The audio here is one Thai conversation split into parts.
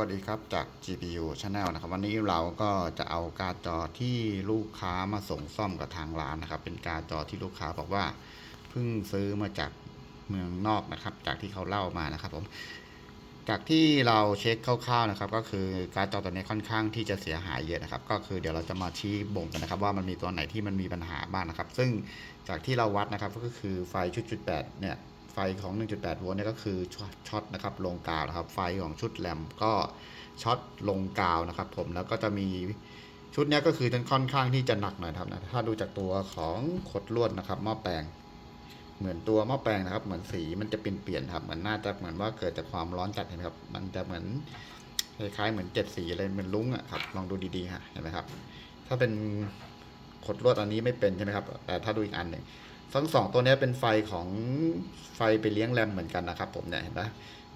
วัสดีครับจาก GPU Channel นะครับ วันนี้เราก็จะเอาการ์ดจอที่ลูกค้ามาส่งซ่อมกับทางร้านนะครับ เป็นการ์ดจอที่ลูกค้าบอกว่าเพิ่งซื้อมาจากเมืองนอกนะครับ จากที่เขาเล่ามานะครับผมจากที่เราเช็คคร่าวๆนะครับ ก็คือการ์ดจอตัวนี้ค่อนข้างที่จะเสียหายเยอะนะครับ ก็คือเดี๋ยวเราจะมาชี้บ่งกันนะครับ ว่ามันมีตัวไหนที่มันมีปัญหาบ้างนะครับ ซึ่งจากที่เราวัดนะครับก็คือไฟชุดจุดแปดเนี่ย ไฟของ 1.8 โวลต์เนี่ยก็คือช็อตช็อตนะครับลงกาวนะครับ ไฟของชุดแรมก็ช็อตลงกาวนะครับ ผมแล้วก็จะมีชุดนี้ก็คือจะค่อนข้างที่จะหนักหน่อยครับนะถ้าดูจากตัวของขดลวดนะครับหม้อแปลง เหมือนตัวหม้อแปลงนะครับ เหมือนสีมันจะเปลี่ยนเปลี่ยนครับเหมือนน่าจะเหมือนว่าเกิดจากความร้อนจัดเห็นไหมครับ มันจะเหมือนคล้ายๆเหมือนเจ็ดสีอะไรเหมือนลุ้งอะครับลองดูดีๆฮะเห็นไหมครับ ถ้าเป็นขดลวดอันนี้ไม่เป็นใช่ไหมครับ แต่ถ้าดูอีกอันหนึ่ง ทั้งสองตัวนี้เป็นไฟของไฟไปเลี้ยงแรมเหมือนกันนะครับ ผมเนี่ยเห็นไหม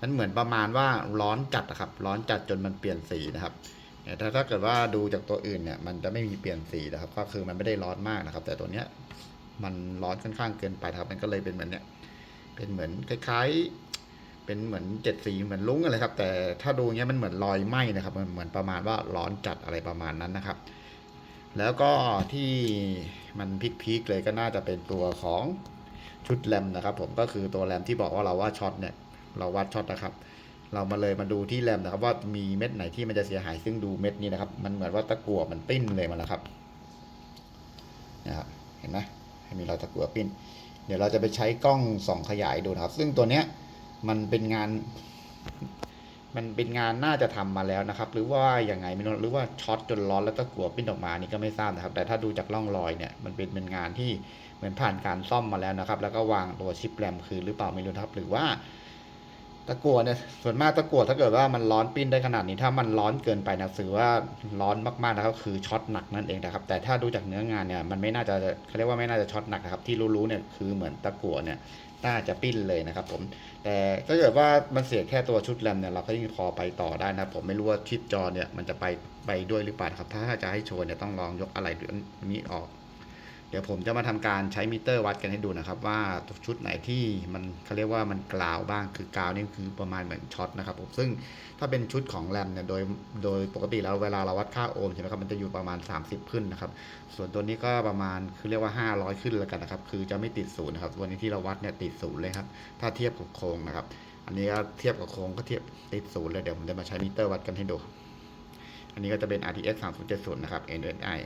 มันเหมือนประมาณว่าร้อนจัดนะครับ ร้อนจัดจนมันเปลี่ยนสีนะครับแต่ถ้าถ้าเกิดว่าดูจากตัวอื่นเนี่ย มันจะไม่มีเปลี่ยนสีนะครับ ก็คือมันไม่ได้ร้อนมากนะครับ แต่ตัวเนี้ยมันร้อนค่อนข้างเกินไปครับ มันก็เลยเป็นเหมือนเนี่ย เป็นเหมือนคล้ายๆ เป็นเหมือนเจ็ดสีเหมือนลุ้งอะไรครับ แต่ถ้าดูเงี้ยมันเหมือนรอยไหม้นะครับ มันเหมือนประมาณว่าร้อนจัดอะไรประมาณนั้นนะครับ แล้วก็ที่มันพีคๆเลยก็น่าจะเป็นตัวของชุดแรมนะครับ ผมก็คือตัวแรมที่บอกว่าเราว่าช็อตเนี่ยเราวัดช็อตนะครับ เรามาเลยมาดูที่แรมนะครับ ว่ามีเม็ดไหนที่มันจะเสียหายซึ่งดูเม็ดนี้นะครับ มันเหมือนว่าตะกั่วมันปิ้นเลยมาแล้วครับนะครับเห็นไหมมีเราตะกั่วปิ้น เดี๋ยวเราจะไปใช้กล้องส่องขยายดูนะครับ ซึ่งตัวเนี้ยมันเป็นงาน มันเป็นงานน่าจะทำมาแล้วนะครับ หรือว่าอย่างไงไม่รู้หรือว่าช็อตจนร้อนแล้วตะกั่วปิ้นออกมานี่ก็ไม่ทราบนะครับ แต่ถ้าดูจากร่องรอยเนี่ยมันเป็นเป็นงานที่เหมือนผ่านการซ่อมมาแล้วนะครับ แล้วก็วางตัวชิปแรมคืนหรือเปล่าไม่รู้ครับ หรือว่า ตะกั่วเนี่ยส่วนมากตะกั่วถ้าเกิดว่ามันร้อนปิ้นได้ขนาดนี้ ถ้ามันร้อนเกินไปนะถือว่าร้อนมากๆนะครับคือช็อตหนักนั่นเองนะครับ แต่ถ้าดูจากเนื้องานเนี่ยมันไม่น่าจะเขาเรียกว่าไม่น่าจะช็อตหนักนะครับที่รู้ๆเนี่ยคือเหมือนตะกั่วเนี่ยน่าจะปิ้นเลยนะครับผม แต่ถ้าเกิดว่ามันเสียแค่ตัวชุดแรมเนี่ยเราก็ยังพอไปต่อได้นะผมไม่รู้ว่าชิปจอเนี่ยมันจะไปไปด้วยหรือเปล่าครับ ถ้าจะให้โชว์เนี่ยต้องลองยกอะไรนี้ออก เดี๋ยวผมจะมาทำการใช้มิเตอร์วัดกันให้ดูนะครับ ว่าชุดไหนที่มันเขาเรียกว่ามันกราวบ้างคือกราวนี่คือประมาณเหมือนช็อตนะครับผมซึ่งถ้าเป็นชุดของแรมเนี่ยโดยโดยปกติแล้วเวลาเราวัดค่าโอห์มใช่ไหมครับมันจะอยู่ประมาณ 30 ขึ้นนะครับ ส่วนตัวนี้ก็ประมาณคือเรียกว่า 500 ขึ้นแล้วกันนะครับ คือจะไม่ติดศูนย์นะครับวันนี้ที่เราวัดเนี่ยติดศูนย์เลยครับถ้าเทียบกับโครงนะครับ อันนี้ก็เทียบกับโครงก็เทียบติดศูนย์เลยเดี๋ยวผมจะมาใช้มิเตอร์วัดกันให้ดู อันนี้ก็จะเป็น RTX 3070นะครับ NSI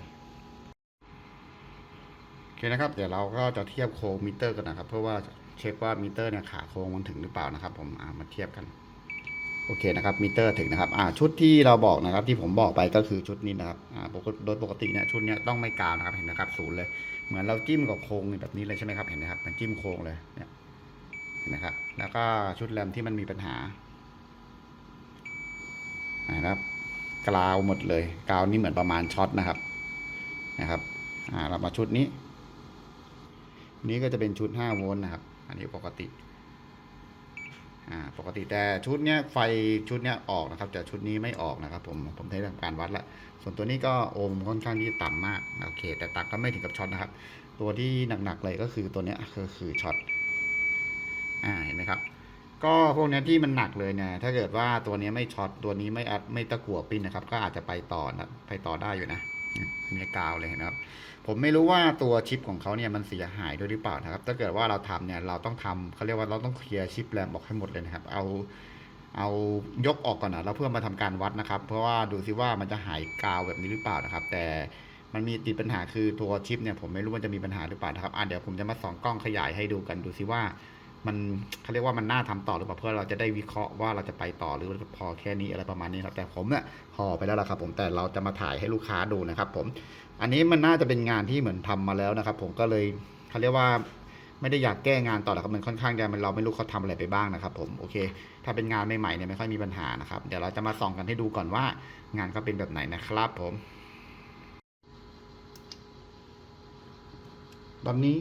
คนะครับเดี๋ยวเราก็จะเทียบโครงมิเตอร์กันนะครับ เพื่อว่าเช็คว่ามิเตอร์เนี่ยขาโครงมันถึงหรือเปล่านะครับ ผมมาเทียบกันโอเคนะครับมิเตอร์ถึงนะครับอ่าชุดที่เราบอกนะครับที่ผมบอกไปก็คือชุดนี้นะครับอ่าปกติโดยปกติเนี่ยชุดเนี้ยต้องไม่กาวนะครับเห็นนะครับศูนย์เลย เหมือนเราจิ้มกับโครงแบบนี้เลยใช่ไหมครับเห็นไหมครับมันจิ้มโครงเลยเนี่ยเห็นไหมครับแล้วก็ชุดแรมที่มันมีปัญหานะครับกาวหมดเลยกาวนี่เหมือนประมาณช็อตนะครับนะครับอ่าเรามาชุดนี้ นี้ก็จะเป็นชุด 5 โวลต์นะครับ อันนี้ปกติ อ่า ปกติแต่ชุดเนี้ยไฟชุดเนี้ยออกนะครับ แต่ชุดนี้ไม่ออกนะครับผม ผมได้ทำการวัดละ ส่วนตัวนี้ก็โอห์มค่อนข้างที่ต่ำมาก โอเค แต่ต่ำก็ไม่ถึงกับช็อตนะครับ ตัวที่หนักๆเลยก็คือตัวเนี้ยก็คือช็อต อ่า เห็นไหมครับ ก็พวกนี้ที่มันหนักเลยเนี่ย ถ้าเกิดว่าตัวนี้ไม่ช็อต ตัวนี้ไม่อัดไม่ตะกั่วปิ้นนะครับ ก็อาจจะไปต่อนะ ไปต่อได้อยู่นะ มีกาวเลยนะครับ ผมไม่รู้ว่าตัวชิปของเขาเนี่ยมันเสียหายด้วยหรือเปล่านะครับ ถ้าเกิดว่าเราทำเนี่ยเราต้องทำเขาเรียกว่าเราต้องเคลียร์ชิปแรมออกให้หมดเลยนะครับ เอาเอายกออกก่อนนะแล้วเพื่อมาทำการวัดนะครับ เพราะว่าดูซิว่ามันจะหายกาวแบบนี้หรือเปล่านะครับ แต่มันมีติดปัญหาคือตัวชิปเนี่ยผมไม่รู้มันจะมีปัญหาหรือเปล่านะครับอะเดี๋ยวผมจะมาส่องกล้องขยายให้ดูกันดูซิว่า มันเขาเรียกว่ามันน่าทำต่อหรือเปล่าเพื่อเราจะได้วิเคราะห์ว่าเราจะไปต่อหรือพอแค่นี้อะไรประมาณนี้ครับแต่ผมเนี่ยห่อไปแล้วล่ะครับ ผมแต่เราจะมาถ่ายให้ลูกค้าดูนะครับ ผม อันนี้มันน่าจะเป็นงานที่เหมือนทำมาแล้วนะครับ ผมก็เลยเขาเรียกว่าไม่ได้อยากแก้งานต่อหรอกครับมันค่อนข้างจะมันเราไม่รู้เขาทำอะไรไปบ้างนะครับผมโอเค ถ้าเป็นงานใหม่ๆเนี่ยไม่ค่อยมีปัญหานะครับเดี๋ยวเราจะมาส่องกันให้ดูก่อนว่างานเขาเป็นแบบไหนนะครับ ผมตอนนี้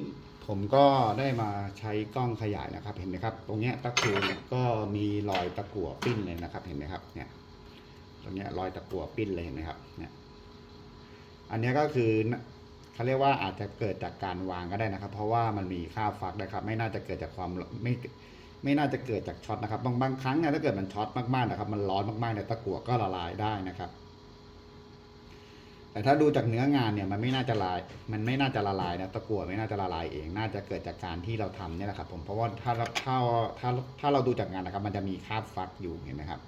ผมก็ได้มาใช้กล้องขยายนะครับ เห็นไหมครับ ตรงเนี้ยตะกั่วก็มีรอยตะกั่วปิ้นเลยนะครับ เห็นไหมครับเนี่ยตรงเนี้ยรอยตะกั่วปิ้นเลยเห็นไหมครับเนี่ยอันเนี้ยก็คือเขาเรียกว่าอาจจะเกิดจากการวางก็ได้นะครับ เพราะว่ามันมีค่าฟักนะครับ ไม่น่าจะเกิดจากความไม่ไม่น่าจะเกิดจากช็อตนะครับบางบางครั้งเนี่ยถ้าเกิดมันช็อตมากๆนะครับ มันร้อนมากๆเนี่ยตะกั่วก็ละลายได้นะครับ แต่ถ้าดูจากเนื้องานเนี่ยมันไม่น่าจะลาย มันไม่น่าจะละลายนะตะกั่วไม่น่าจะละลายเอง น่าจะเกิดจากการที่เราทำเนี่ยแหละครับผมเพราะว่าถ้าถ้าถ้าถ้าเราดูจากงานนะครับ มันจะมีคราบฟักอยู่เห็นไหมครับ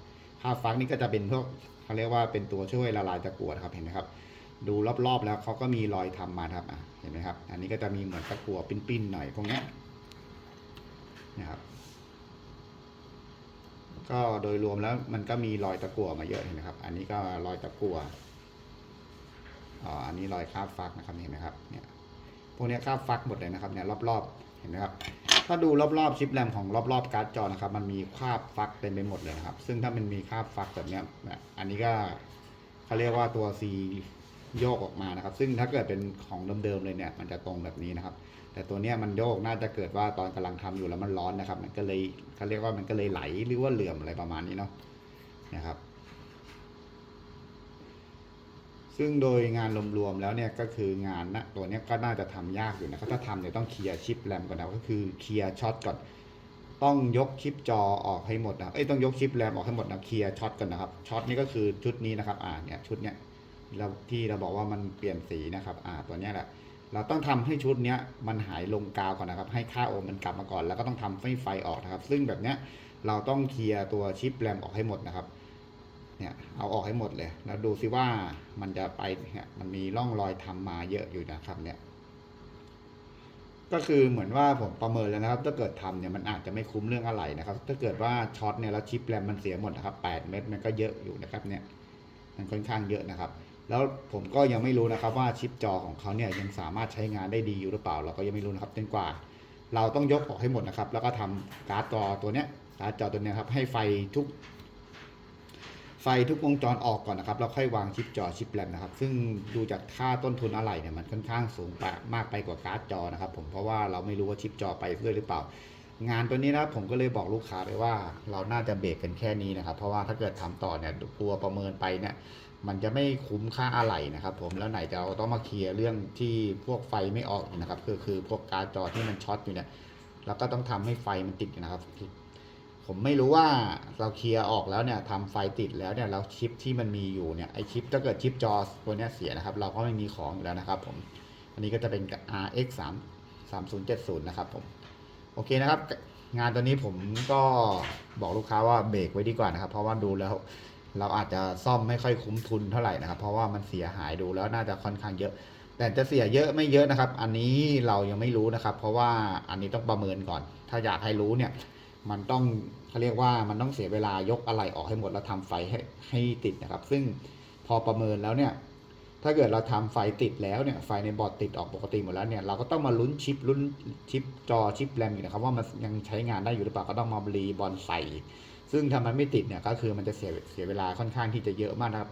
คราบฟักนี่ก็จะเป็นพวกเขาเรียกว่าเป็นตัวช่วยละลายตะกั่วครับเห็นไหมครับ ดูรอบๆแล้วเขาก็มีรอยทำมาครับอะเห็นไหมครับ อันนี้ก็จะมีเหมือนตะกั่วปิ้นๆหน่อยพวกนี้นะครับก็โดยรวมแล้วมันก็มีรอยตะกั่วมาเยอะเห็นไหมครับ อันนี้ก็รอยตะกั่ว อ๋ออันนี้รอยคราบฟักนะครับเห็นไหมครับเนี่ยพวกนี้คราบฟักหมดเลยนะครับเนี่ยรอบๆเห็นไหมครับถ้าดูรอบๆชิปแรมของรอบๆการ์ดจอนะครับ มันมีคราบฟักเต็มไปหมดเลยนะครับ ซึ่งถ้ามันมีคราบฟักแบบนี้เนี่ยอันนี้ก็เขาเรียกว่าตัว C โยกออกมานะครับ ซึ่งถ้าเกิดเป็นของเดิมๆเลยเนี่ย มันจะตรงแบบนี้นะครับ แต่ตัวเนี้ยมันโยกน่าจะเกิดว่าตอนกำลังทำอยู่แล้วมันร้อนนะครับ มันก็เลยเขาเรียกว่ามันก็เลยไหลหรือว่าเหลื่อมอะไรประมาณนี้เนาะนะครับ ซึ่งโดยงานรวมๆแล้วเนี่ยก็คืองานนะตัวนี้ก็น่าจะทำยากอยู่นะครับถ้าทำเนี่ยต้องเคลียร์ชิปแรมก่อนนะก็คือเคลียร์ช็อตก่อน ต้องยกชิปจอออกให้หมดนะเอ้ยต้องยกชิปแรมออกให้หมดนะเคลียร์ช็อตก่อนนะครับช็อตนี่ก็คือชุดนี้นะครับอ่าเนี่ยชุดเนี้ยเราที่เราบอกว่ามันเปลี่ยนสีนะครับอ่าตัวเนี้ยแหละเราต้องทำให้ชุดเนี้ยมันหายลงกาวก่อนนะครับ ให้ค่าโอห์มมันกลับมาก่อน แล้วก็ต้องทำให้ไฟออกนะครับ ซึ่งแบบเนี้ยเราต้องเคลียร์ตัวชิปแรมออกให้หมดนะครับ เนี่ยเอาออกให้หมดเลย แล้วดูซิว่ามันจะไปเนี่ยมันมีร่องรอยทำมาเยอะอยู่นะครับเนี่ย ก็คือเหมือนว่าผมประเมินแล้วนะครับ ถ้าเกิดทำเนี่ยมันอาจจะไม่คุ้มเรื่องอะไรนะครับ ถ้าเกิดว่าช็อตเนี่ยแล้วชิปแรมมันเสียหมดนะครับ8เม็ดมันก็เยอะอยู่นะครับเนี่ย มันค่อนข้างเยอะนะครับ แล้วผมก็ยังไม่รู้นะครับว่าชิปจอของเขาเนี่ยยังสามารถใช้งานได้ดีอยู่หรือเปล่า เราก็ยังไม่รู้นะครับจนกว่า เราต้องยกออกให้หมดนะครับ แล้วก็ทำการ์ดจอตัวเนี้ยการ์ดจอตัวเนี้ยครับให้ไฟทุก ไฟทุกวงจรออกก่อนนะครับแล้วค่อยวางชิปจอชิปแรมนะครับ ซึ่งดูจากค่าต้นทุนอะไรเนี่ยมันค่อนข้างสูงไปมากไปกว่าการ์ดจอนะครับ ผมเพราะว่าเราไม่รู้ว่าชิปจอไปด้วยหรือเปล่า งานตัวนี้นะผมก็เลยบอกลูกค้าไปว่า เราน่าจะเบรกกันแค่นี้นะครับ เพราะว่าถ้าเกิดทำต่อเนี่ยกลัวประเมินไปเนี่ยมันจะไม่คุ้มค่าอะไรนะครับผมแล้วไหนจะเราต้องมาเคลียร์เรื่องที่พวกไฟไม่ออกนะครับ คือคือพวกการ์ดจอที่มันช็อตอยู่เนี่ยแล้วก็ต้องทำให้ไฟมันติดนะครับ ผมไม่รู้ว่าเราเคลียร์ออกแล้วเนี่ยทำไฟติดแล้วเนี่ยแล้วชิปที่มันมีอยู่เนี่ยไอชิปถ้าเกิดชิปจอตัวเนี้ยเสียนะครับ เราก็ไม่มีของอยู่แล้วนะครับผมอันนี้ก็จะเป็น RX 3 3070นะครับผมโอเคนะครับ งานตัวนี้ผมก็บอกลูกค้าว่าเบรกไว้ดีกว่านะครับ เพราะว่าดูแล้วเราอาจจะซ่อมไม่ค่อยคุ้มทุนเท่าไหร่นะครับ เพราะว่ามันเสียหายดูแล้วน่าจะค่อนข้างเยอะ แต่จะเสียเยอะไม่เยอะนะครับ อันนี้เรายังไม่รู้นะครับ เพราะว่าอันนี้ต้องประเมินก่อน ถ้าอยากให้รู้เนี่ย มันต้องเขาเรียกว่ามันต้องเสียเวลายกอะไรออกให้หมดแล้วทำไฟให้ให้ติดนะครับ ซึ่งพอประเมินแล้วเนี่ยถ้าเกิดเราทำไฟติดแล้วเนี่ยไฟในบอร์ดติดออกปกติหมดแล้วเนี่ยเราก็ต้องมาลุ้นชิปลุ้นชิปจอชิปแรมอยู่นะครับว่ามันยังใช้งานได้อยู่หรือเปล่าก็ต้องมารีบอลใส่ซึ่งถ้ามันไม่ติดเนี่ยก็คือมันจะเสียเสียเวลาค่อนข้างที่จะเยอะมากนะครับ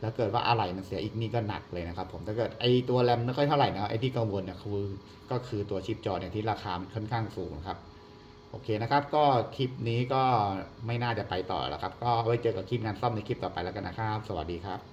แล้วเกิดว่าอะไรมันเสียอีกนี่ก็หนักเลยนะครับ ผมถ้าเกิดไอตัวแรมไม่ค่อยเท่าไหร่นะไอที่กังวลเนี่ยคือก็คือตัวชิปจอเนี่ยที่ราคามันค่อนข้างสูงนะครับ โอเคนะครับ ก็คลิปนี้ก็ไม่น่าจะไปต่อแล้วครับ ก็ไว้เจอกับคลิปงานซ่อมในคลิปต่อไปแล้วกันนะครับ สวัสดีครับ